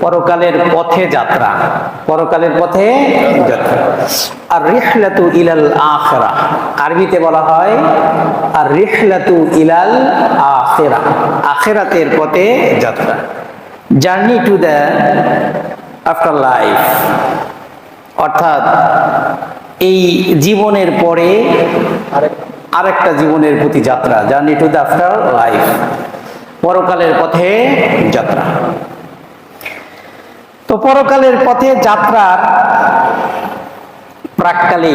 পরকালের পথে যাত্রা। পরকালের পথে যাত্রা। আর রিহলাতু ইলাল আখরা। আরবিতে বলা হয় আর রিহলাতু ইলাল আখেরা। আখেরাতের পথে যাত্রা। Journey to the afterlife. অর্থাৎ এই জীবনের পরে আরেকটা জীবনের প্রতি যাত্রা, journey to the after life. পরকালের পথে যাত্রা। তো পরকালের পথে যাত্রার প্রাককালে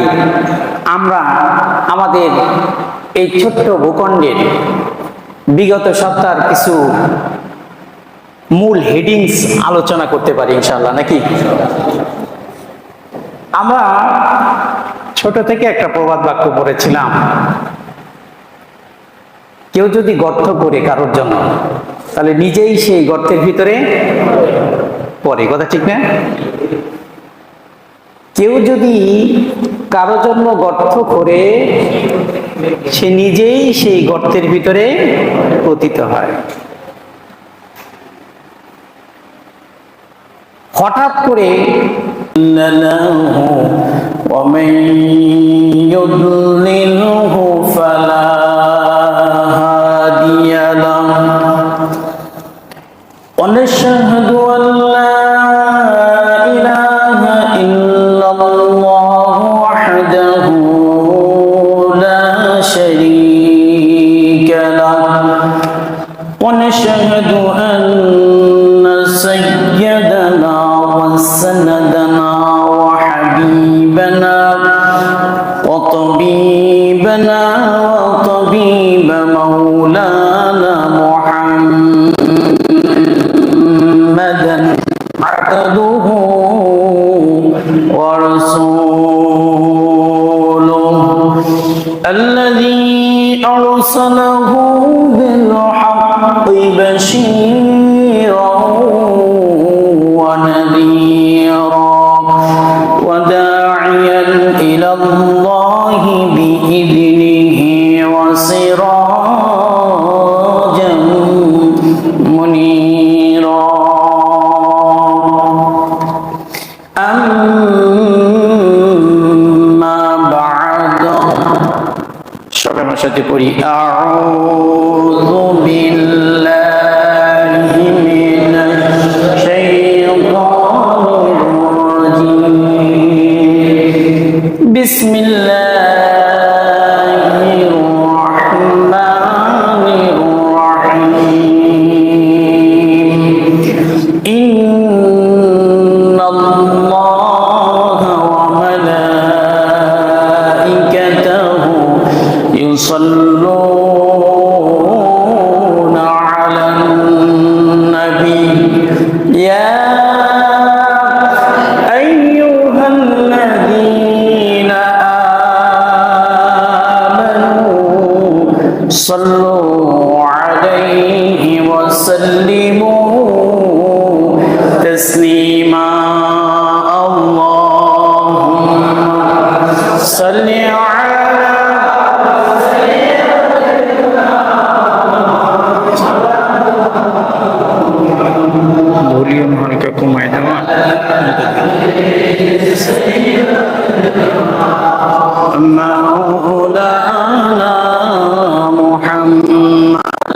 আমরা আমাদের এই ছোট্ট ভূখণ্ডের বিগত সপ্তাহের কিছু মূল হেডিংস আলোচনা করতে পারি ইনশাল্লাহ নাকি? আমরা ছোট থেকে একটা প্রবাদ বাক্য পড়েছিলাম কেউ যদি গর্ত করে কারোর জন্য, তাহলে নিজেই সেই গর্তের ভিতরে পড়ে। কথা ঠিক না? কেউ যদি কারও জন্য গর্ত করে, সে নিজেই সেই গর্তের ভিতরে পতিত হয়। হঠাৎ করে وسراجا منيرا أما بعد شكرا ما شاتي أعوذ بالله من الشيطان الرجيم بسم الله صلوا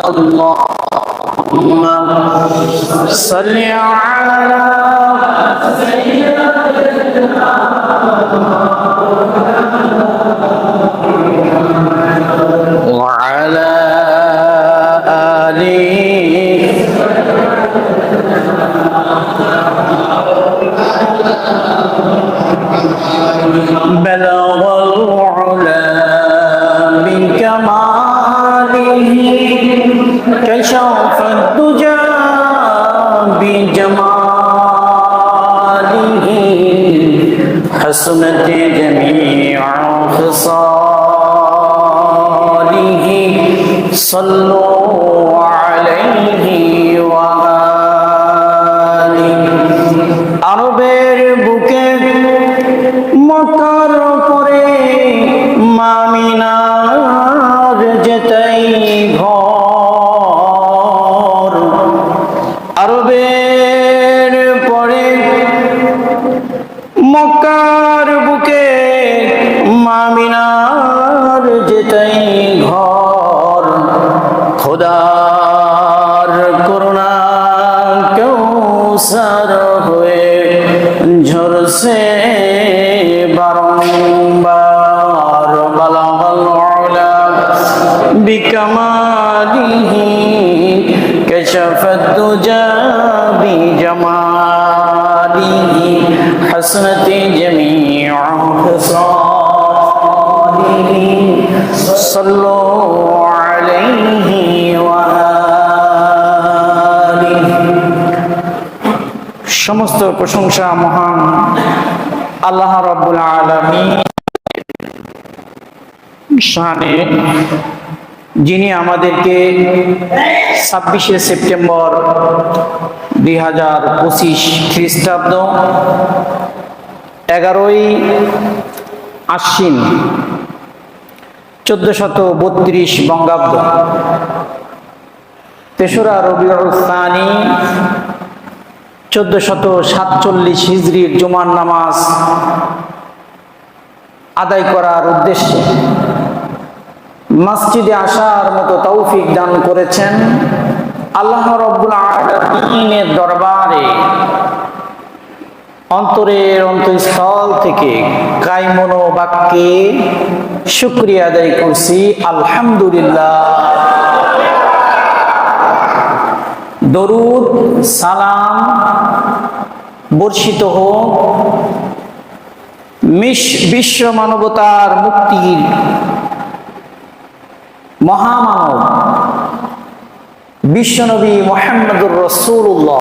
اللهم صل على وعلى آله بلغ العلا بكماله حسنت جميع خصاله صلوا عليه وآله আরবের বুকে মকার পরে মামিনার যেতাই ঘর আরব আরবের পরে মক্কার কৌসার হয়ে ঝরছে বারম্বার বালাবল বিকমালিহি কেশফত জাবি জমালিহি হসনতি জমিয়া হসনিহি সল্লো সমস্ত প্রশংসা মহান আল্লাহ রব্বুল আলমী শানে, যিনি আমাদেরকে ছাব্বিশে সেপ্টেম্বর দুই হাজার পঁচিশ খ্রিস্টাব্দ এগারোই আশ্বিন চোদ্দশত বত্রিশ বঙ্গাব্দ। তেসরা রবিউল সানি চোদ্দশত সাতচল্লিশ হিজড়ির জুমার নামাজ আদায় করার উদ্দেশ্যে মসজিদে আসার মতো তৌফিক দান করেছেন আল্লাহ রব্বুল আলমিনের দরবারে। অন্তরের অন্তঃস্থল থেকে কায়মনো বাক্যে শুক্রিয়া আদায় করছি। আলহামদুলিল্লাহ। দরুদ সালাম বর্ষিত হোক। বিশ্ব মানবতার মুক্তির মহামানব বিশ্বনবী মোহাম্মদুর রসুল্লাহ